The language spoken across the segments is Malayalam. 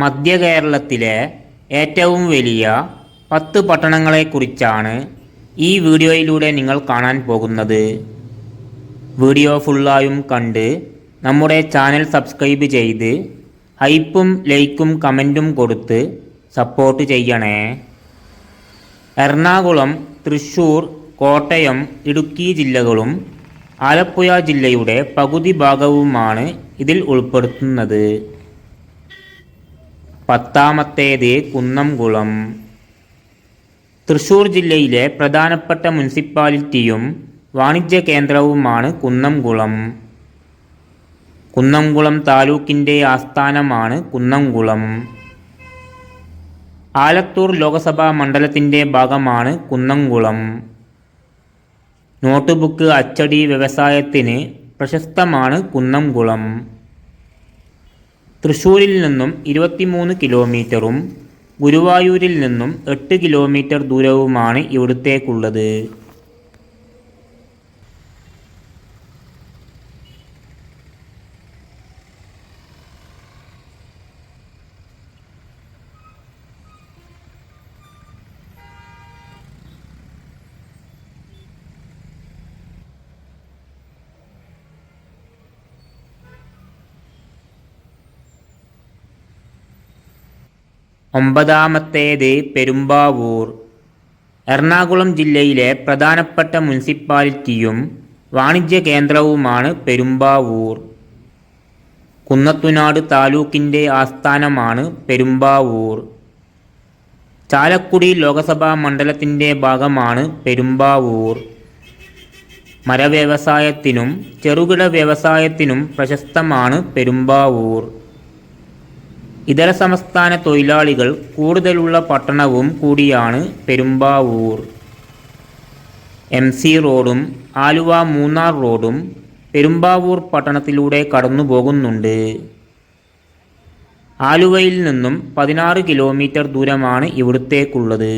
മധ്യ കേരളത്തിലെ ഏറ്റവും വലിയ പത്ത് പട്ടണങ്ങളെക്കുറിച്ചാണ് ഈ വീഡിയോയിലൂടെ നിങ്ങൾ കാണാൻ പോകുന്നത്. വീഡിയോ ഫുള്ളായും കണ്ട് നമ്മുടെ ചാനൽ സബ്സ്ക്രൈബ് ചെയ്ത് ഹൈപ്പും ലൈക്കും കമന്റും കൊടുത്ത് സപ്പോർട്ട് ചെയ്യണേ. എറണാകുളം തൃശ്ശൂർ കോട്ടയം ഇടുക്കി ജില്ലകളും ആലപ്പുഴ ജില്ലയുടെ പകുതി ഭാഗവുമാണ് ഇതിൽ ഉൾപ്പെടുത്തുന്നത്. പത്താമത്തേത് കുന്നംകുളം. തൃശൂർ ജില്ലയിലെ പ്രധാനപ്പെട്ട മുനിസിപ്പാലിറ്റിയും വാണിജ്യ കേന്ദ്രവുമാണ് കുന്നംകുളം. കുന്നംകുളം താലൂക്കിന്റെ ആസ്ഥാനമാണ് കുന്നംകുളം. ആലത്തൂർ ലോകസഭാ മണ്ഡലത്തിന്റെ ഭാഗമാണ് കുന്നംകുളം. നോട്ട് ബുക്ക് അച്ചടി വ്യവസായത്തിന് പ്രശസ്തമാണ് കുന്നംകുളം. തൃശ്ശൂരിൽ നിന്നും ഇരുപത്തിമൂന്ന് കിലോമീറ്ററും ഗുരുവായൂരിൽ നിന്നും എട്ട് കിലോമീറ്റർ ദൂരവുമാണ് ഇവിടുത്തേക്കുള്ളത്. ഒമ്പതാമത്തേത് പെരുമ്പാവൂർ. എറണാകുളം ജില്ലയിലെ പ്രധാനപ്പെട്ട മുനിസിപ്പാലിറ്റിയും വാണിജ്യ കേന്ദ്രവുമാണ് പെരുമ്പാവൂർ. കുന്നത്തുനാട് താലൂക്കിന്റെ ആസ്ഥാനമാണ് പെരുമ്പാവൂർ. ചാലക്കുടി ലോകസഭാ മണ്ഡലത്തിന്റെ ഭാഗമാണ് പെരുമ്പാവൂർ. മരവ്യവസായത്തിനും ചെറുകിട വ്യവസായത്തിനും പ്രശസ്തമാണ് പെരുമ്പാവൂർ. ഇതര സംസ്ഥാന തൊഴിലാളികൾ കൂടുതലുള്ള പട്ടണവും കൂടിയാണ് പെരുമ്പാവൂർ. എം സി റോഡും ആലുവ മൂന്നാർ റോഡും പെരുമ്പാവൂർ പട്ടണത്തിലൂടെ കടന്നു പോകുന്നുണ്ട് ആലുവയിൽ നിന്നും പതിനാറ് കിലോമീറ്റർ ദൂരമാണ് ഇവിടുത്തേക്കുള്ളത്.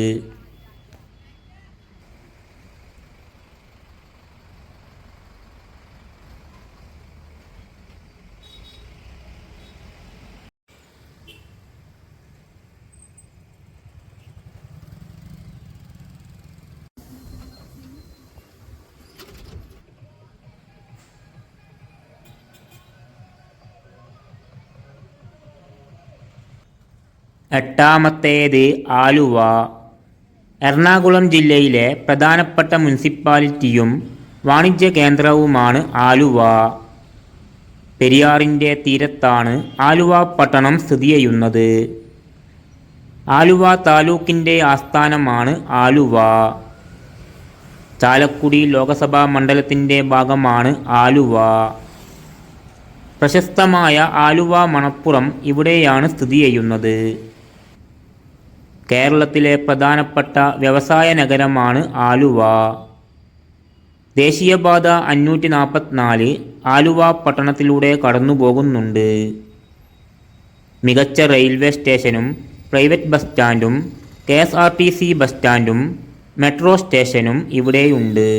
എട്ടാമത്തേത് ആലുവ. എറണാകുളം ജില്ലയിലെ പ്രധാനപ്പെട്ട മുനിസിപ്പാലിറ്റിയും വാണിജ്യ കേന്ദ്രവുമാണ് ആലുവ. പെരിയാറിന്റെ തീരത്താണ് ആലുവ പട്ടണം സ്ഥിതി ചെയ്യുന്നത്. ആലുവ താലൂക്കിന്റെ ആസ്ഥാനമാണ് ആലുവ. ചാലക്കുടി ലോകസഭാ മണ്ഡലത്തിന്റെ ഭാഗമാണ് ആലുവ. പ്രശസ്തമായ ആലുവ മണപ്പുറം ഇവിടെയാണ് സ്ഥിതി ചെയ്യുന്നത്. കേരളത്തിലെ പ്രധാനപ്പെട്ട വ്യവസായ നഗരമാണ് ആലുവ. ദേശീയപാത അഞ്ഞൂറ്റി നാൽപ്പത്തിനാല് ആലുവ പട്ടണത്തിലൂടെ കടന്നുപോകുന്നുണ്ട്. മികച്ച റെയിൽവേ സ്റ്റേഷനും private bus സ്റ്റാൻഡും K S R T C bus സ്റ്റാൻഡും metro സ്റ്റേഷനും ഇവിടെയുണ്ട്.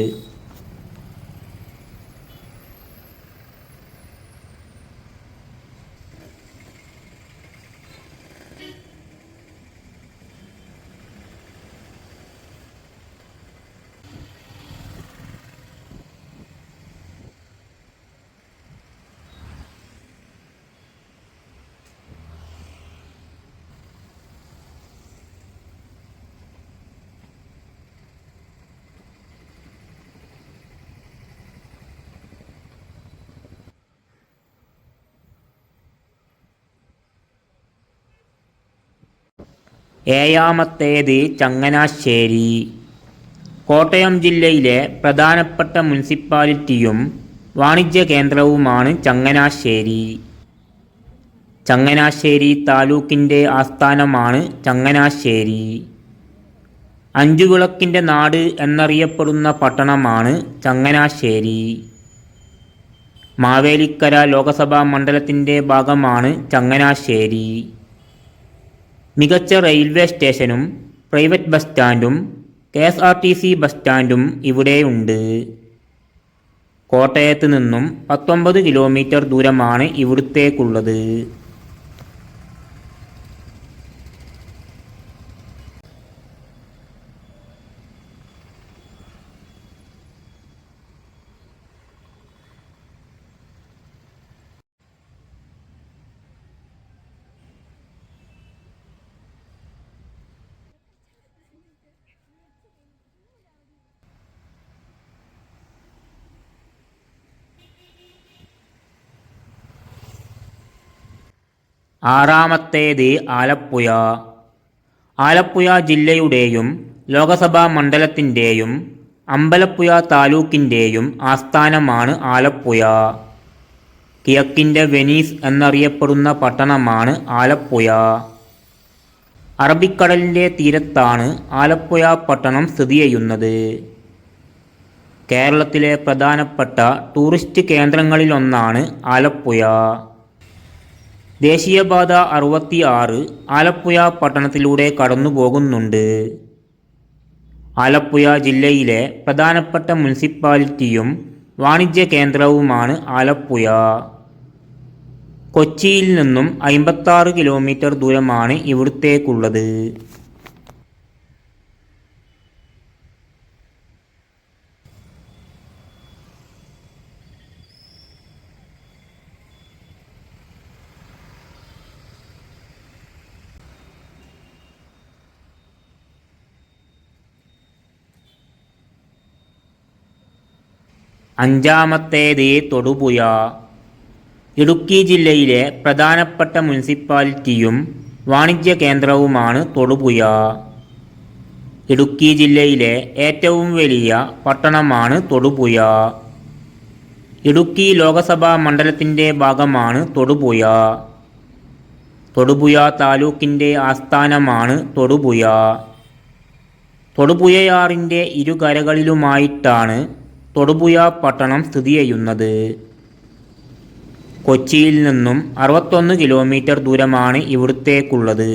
ഏഴാമത്തേത് ചങ്ങനാശ്ശേരി. കോട്ടയം ജില്ലയിലെ പ്രധാനപ്പെട്ട മുനിസിപ്പാലിറ്റിയും വാണിജ്യ കേന്ദ്രവുമാണ് ചങ്ങനാശ്ശേരി. ചങ്ങനാശ്ശേരി താലൂക്കിന്റെ ആസ്ഥാനമാണ് ചങ്ങനാശ്ശേരി. അഞ്ചുവിളക്കിന്റെ നാട് എന്നറിയപ്പെടുന്ന പട്ടണമാണ് ചങ്ങനാശ്ശേരി. മാവേലിക്കര ലോകസഭാ മണ്ഡലത്തിന്റെ ഭാഗമാണ് ചങ്ങനാശ്ശേരി. മികച്ച റെയിൽവേ സ്റ്റേഷനും private bus സ്റ്റാൻഡും K S R T C bus സ്റ്റാൻഡും ഇവിടെയുണ്ട് കോട്ടയത്ത് നിന്നും പത്തൊമ്പത് കിലോമീറ്റർ ദൂരമാണ് ഇവിടുത്തേക്കുള്ളത്. ആറാമത്തേത് ആലപ്പുഴ. ആലപ്പുഴ ജില്ലയുടെയും ലോകസഭാ മണ്ഡലത്തിന്റെയും അമ്പലപ്പുഴ താലൂക്കിന്റെയും ആസ്ഥാനമാണ് ആലപ്പുഴ. കിഴക്കിന്റെ വെനീസ് എന്നറിയപ്പെടുന്ന പട്ടണമാണ് ആലപ്പുഴ. അറബിക്കടലിന്റെ തീരത്താണ് ആലപ്പുഴ പട്ടണം സ്ഥിതി ചെയ്യുന്നത്. കേരളത്തിലെ പ്രധാനപ്പെട്ട ടൂറിസ്റ്റ് കേന്ദ്രങ്ങളിലൊന്നാണ് ആലപ്പുഴ. ദേശീയപാത അറുപത്തി ആറ് ആലപ്പുഴ പട്ടണത്തിലൂടെ കടന്നുപോകുന്നുണ്ട്. ആലപ്പുഴ ജില്ലയിലെ പ്രധാനപ്പെട്ട മുനിസിപ്പാലിറ്റിയും വാണിജ്യ കേന്ദ്രവുമാണ് ആലപ്പുഴ. കൊച്ചിയിൽ നിന്നും അമ്പത്താറ് കിലോമീറ്റർ ദൂരമാണ് ഇവിടുത്തേക്കുള്ളത്. അഞ്ചാമത്തേത് തൊടുപുഴ. ഇടുക്കി ജില്ലയിലെ പ്രധാനപ്പെട്ട മുനിസിപ്പാലിറ്റിയും വാണിജ്യ കേന്ദ്രവുമാണ് തൊടുപുഴ. ഇടുക്കി ജില്ലയിലെ ഏറ്റവും വലിയ പട്ടണമാണ് തൊടുപുഴ. ഇടുക്കി ലോകസഭാ മണ്ഡലത്തിന്റെ ഭാഗമാണ് തൊടുപുഴ. തൊടുപുഴ താലൂക്കിന്റെ ആസ്ഥാനമാണ് തൊടുപുഴ. തൊടുപുഴയാറിന്റെ ഇരുകരകളിലുമായിട്ടാണ് തൊടുപുഴ പട്ടണം സ്ഥിതി ചെയ്യുന്നത്. കൊച്ചിയിൽ നിന്നും അറുപത്തൊന്ന് കിലോമീറ്റർ ദൂരമാണ് ഇവിടുത്തേക്കുള്ളത്.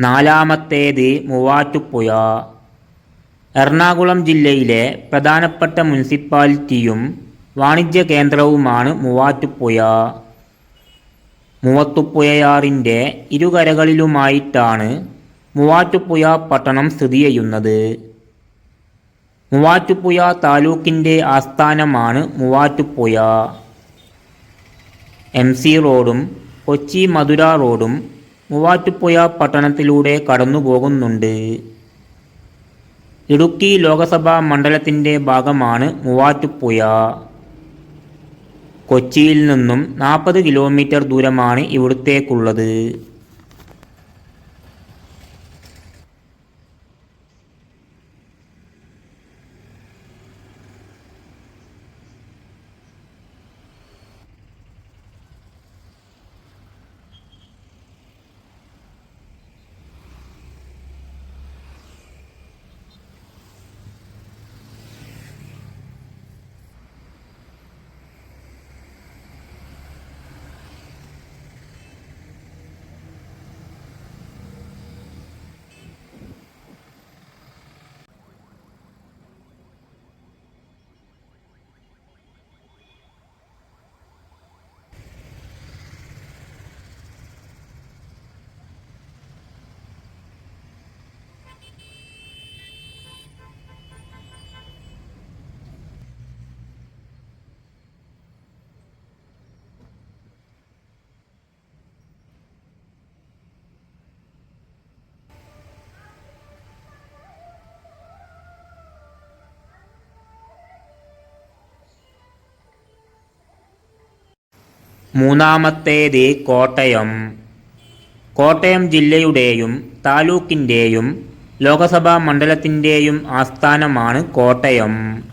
നാലാമത്തേത് മൂവാറ്റുപുഴ. എറണാകുളം ജില്ലയിലെ പ്രധാനപ്പെട്ട മുനിസിപ്പാലിറ്റിയും വാണിജ്യ കേന്ദ്രവുമാണ് മൂവാറ്റുപുഴ. മൂവത്തുപുഴയാറിന്റെ ഇരുകരകളിലുമായിട്ടാണ് മൂവാറ്റുപുഴ പട്ടണം സ്ഥിതി ചെയ്യുന്നത്. മൂവാറ്റുപുഴ താലൂക്കിന്റെ ആസ്ഥാനമാണ് മൂവാറ്റുപുഴ. എം സി റോഡും കൊച്ചി മധുര റോഡും മൂവാറ്റുപുഴ പട്ടണത്തിലൂടെ കടന്നുപോകുന്നുണ്ട്. ഇടുക്കി ലോകസഭാ മണ്ഡലത്തിന്റെ ഭാഗമാണ് മൂവാറ്റുപുഴ. കൊച്ചിയിൽ നിന്നും നാൽപ്പത് കിലോമീറ്റർ ദൂരമാണ് ഇവിടുത്തേക്കുള്ളത്. മൂന്നാമത്തേത് കോട്ടയം. കോട്ടയം ജില്ലയുടെയും താലൂക്കിന്റെയും ലോകസഭാ മണ്ഡലത്തിന്റെയും ആസ്ഥാനമാണ് കോട്ടയം.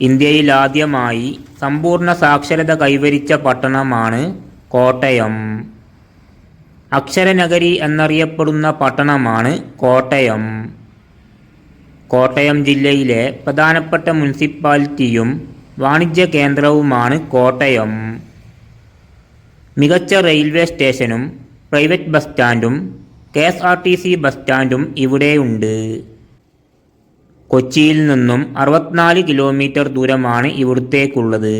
ഇന്ത്യയിൽ ആദ്യമായി സമ്പൂർണ സാക്ഷരത കൈവരിച്ച പട്ടണമാണ് കോട്ടയം. അക്ഷരനഗരി എന്നറിയപ്പെടുന്ന പട്ടണമാണ് കോട്ടയം. കോട്ടയം ജില്ലയിലെ പ്രധാനപ്പെട്ട മുനിസിപ്പാലിറ്റിയും വാണിജ്യ കേന്ദ്രവുമാണ് കോട്ടയം. മികച്ച റെയിൽവേ സ്റ്റേഷനും private bus സ്റ്റാൻഡും K S R T C bus സ്റ്റാൻഡും ഇവിടെയുണ്ട്. കൊച്ചിയിൽ നിന്നും അറുപത്തിനാല് കിലോമീറ്റർ ദൂരമാണ് ഇവിടത്തേക്കുള്ളത്.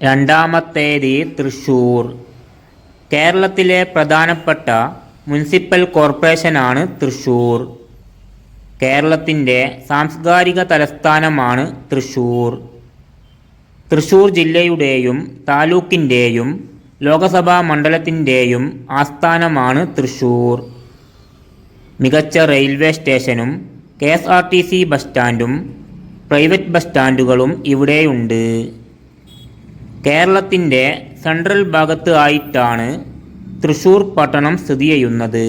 രണ്ടാമത്തേത് തൃശ്ശൂർ കേരളത്തിലെ പ്രധാനപ്പെട്ട മുനിസിപ്പൽ കോർപ്പറേഷനാണ് തൃശ്ശൂർ കേരളത്തിന്റെ സാംസ്കാരിക തലസ്ഥാനമാണ് തൃശ്ശൂർ തൃശ്ശൂർ ജില്ലയുടെയും താലൂക്കിന്റെയും ലോകസഭാ മണ്ഡലത്തിന്റെയും ആസ്ഥാനമാണ് തൃശ്ശൂർ മികച്ച റെയിൽവേ സ്റ്റേഷനും K S R T C bus സ്റ്റാൻഡും private bus സ്റ്റാൻഡുകളും ഇവിടെയുണ്ട്. കേരളത്തിന്റെ സെൻട്രൽ ഭാഗത്ത് ആയിട്ടാണ് തൃശ്ശൂർ പട്ടണം സ്ഥിതി ചെയ്യുന്നത്.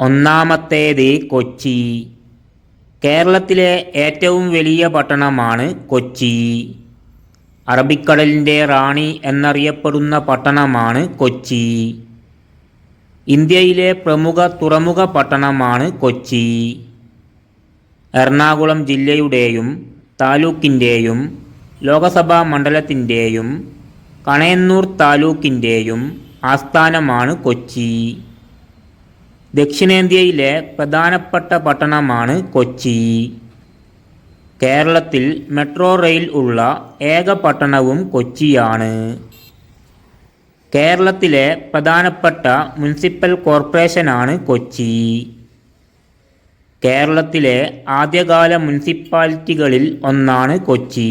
ഒന്നാമത്തേത് കൊച്ചി. കേരളത്തിലെ ഏറ്റവും വലിയ പട്ടണമാണ് കൊച്ചി. അറബിക്കടലിന്റെ റാണി എന്നറിയപ്പെടുന്ന പട്ടണമാണ് കൊച്ചി. ഇന്ത്യയിലെ പ്രമുഖ തുറമുഖ പട്ടണമാണ് കൊച്ചി. എറണാകുളം ജില്ലയുടെയും താലൂക്കിന്റെയും ലോകസഭാ മണ്ഡലത്തിന്റെയും കണയന്നൂർ താലൂക്കിന്റെയും ആസ്ഥാനമാണ് കൊച്ചി. ദക്ഷിണേന്ത്യയിലെ പ്രധാനപ്പെട്ട പട്ടണമാണ് കൊച്ചി. കേരളത്തിൽ മെട്രോ റെയിൽ ഉള്ള ഏക പട്ടണവും കൊച്ചിയാണ്. കേരളത്തിലെ പ്രധാനപ്പെട്ട മുനിസിപ്പൽ കോർപ്പറേഷനാണ് കൊച്ചി. കേരളത്തിലെ ആദ്യകാല മുനിസിപ്പാലിറ്റികളിൽ ഒന്നാണ് കൊച്ചി.